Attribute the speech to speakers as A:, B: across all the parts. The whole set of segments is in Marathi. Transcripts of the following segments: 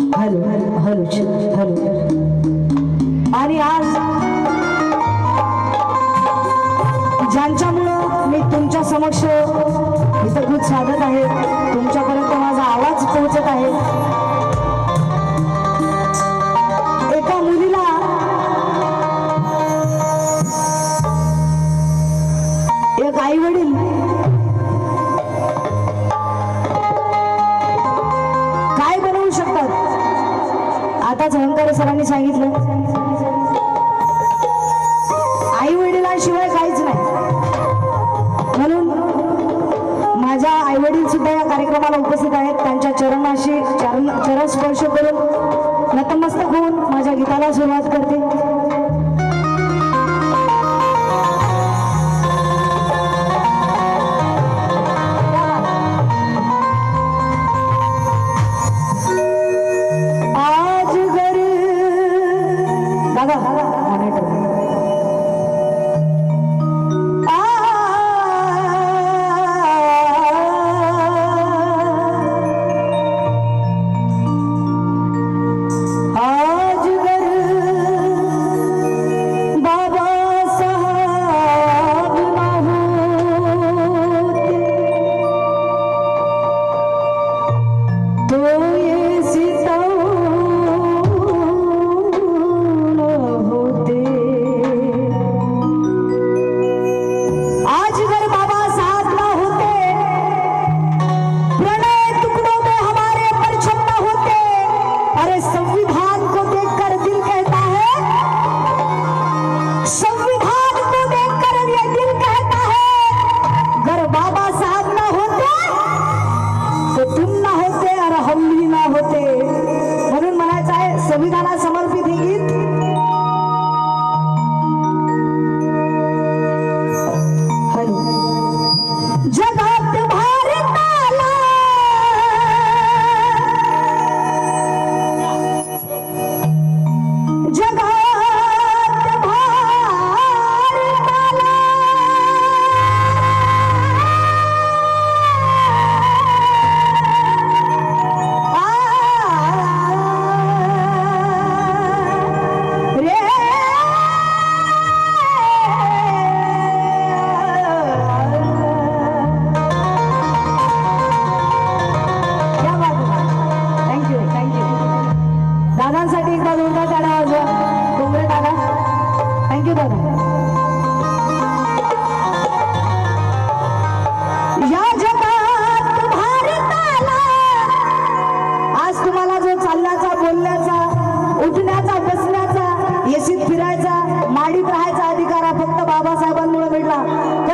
A: हलू हलूच हलू. आणि आज ज्यांच्यामुळं मी तुमच्या समक्ष हितगुज साधत आहे तुमच्यापर्यंत माझा आवाज पोहोचत आहे. सांगितलं. आई वडिलांशिवाय काहीच नाही. म्हणून माझ्या आई वडील सुद्धा या कार्यक्रमाला उपस्थित आहेत. त्यांच्या चरणाशी चरण चरण स्पर्श करून नतमस्तक होऊन माझ्या गीताला सुरुवात करते.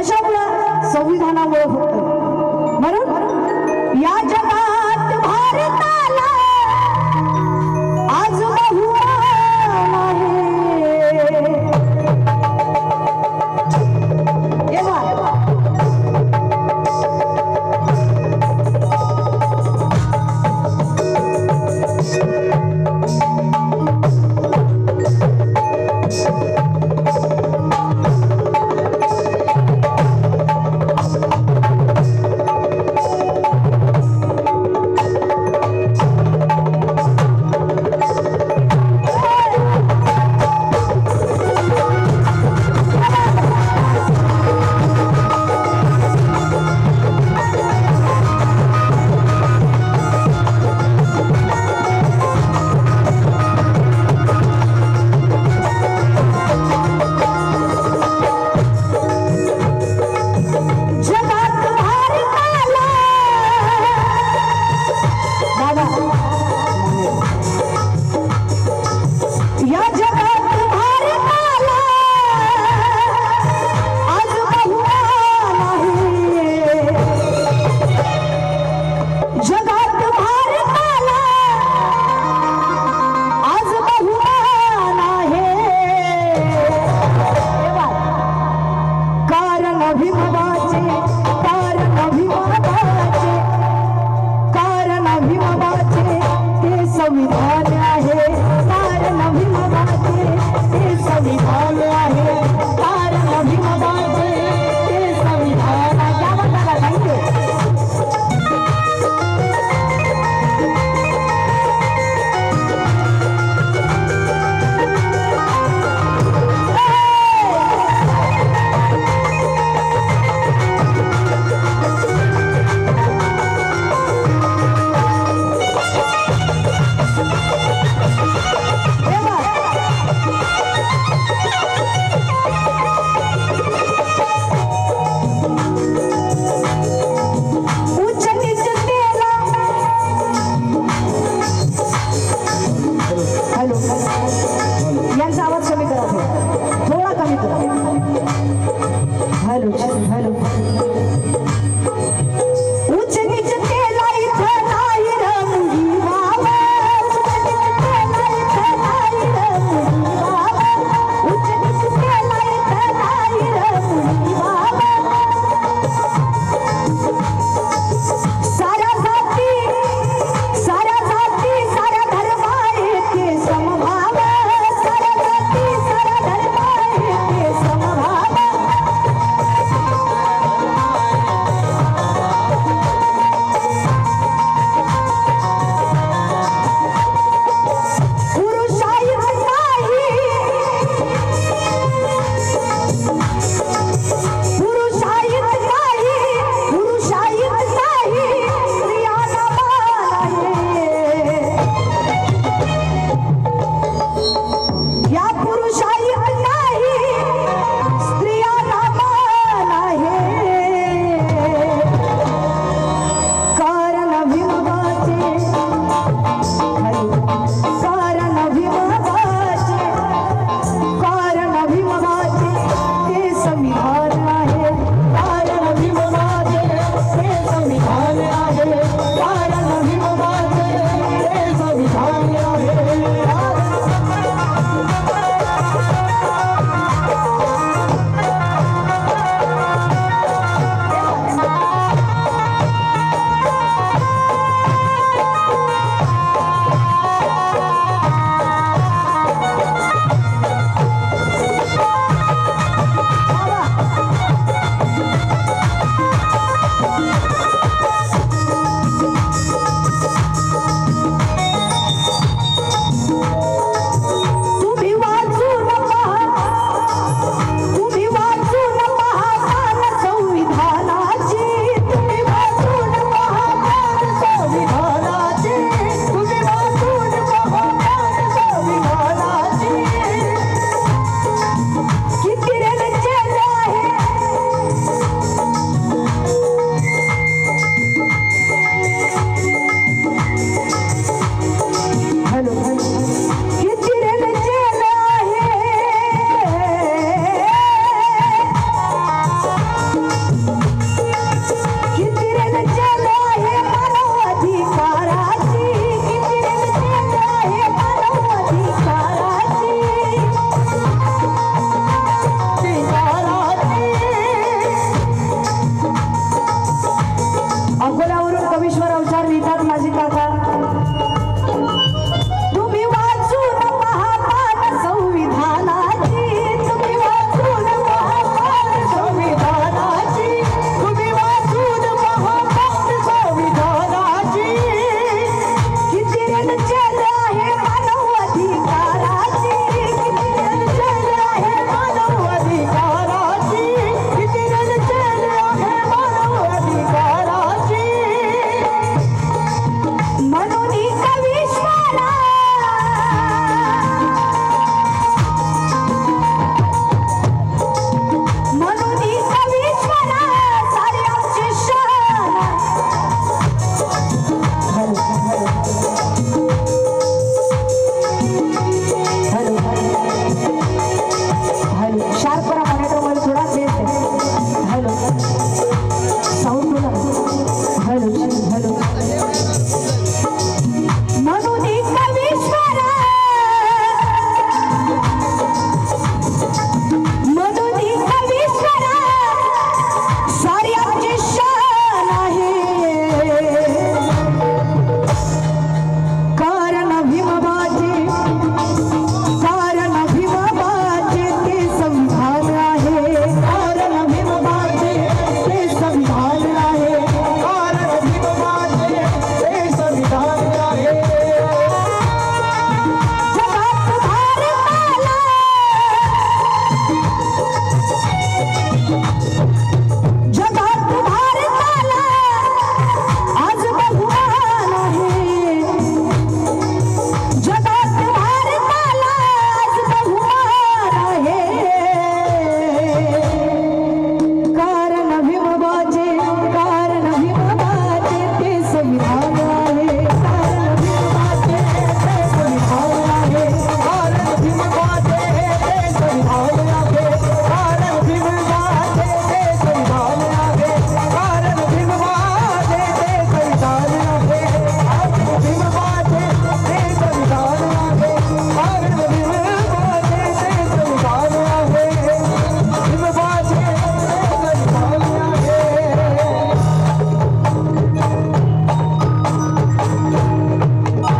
A: कशामुळं संविधानामुळं फक्त.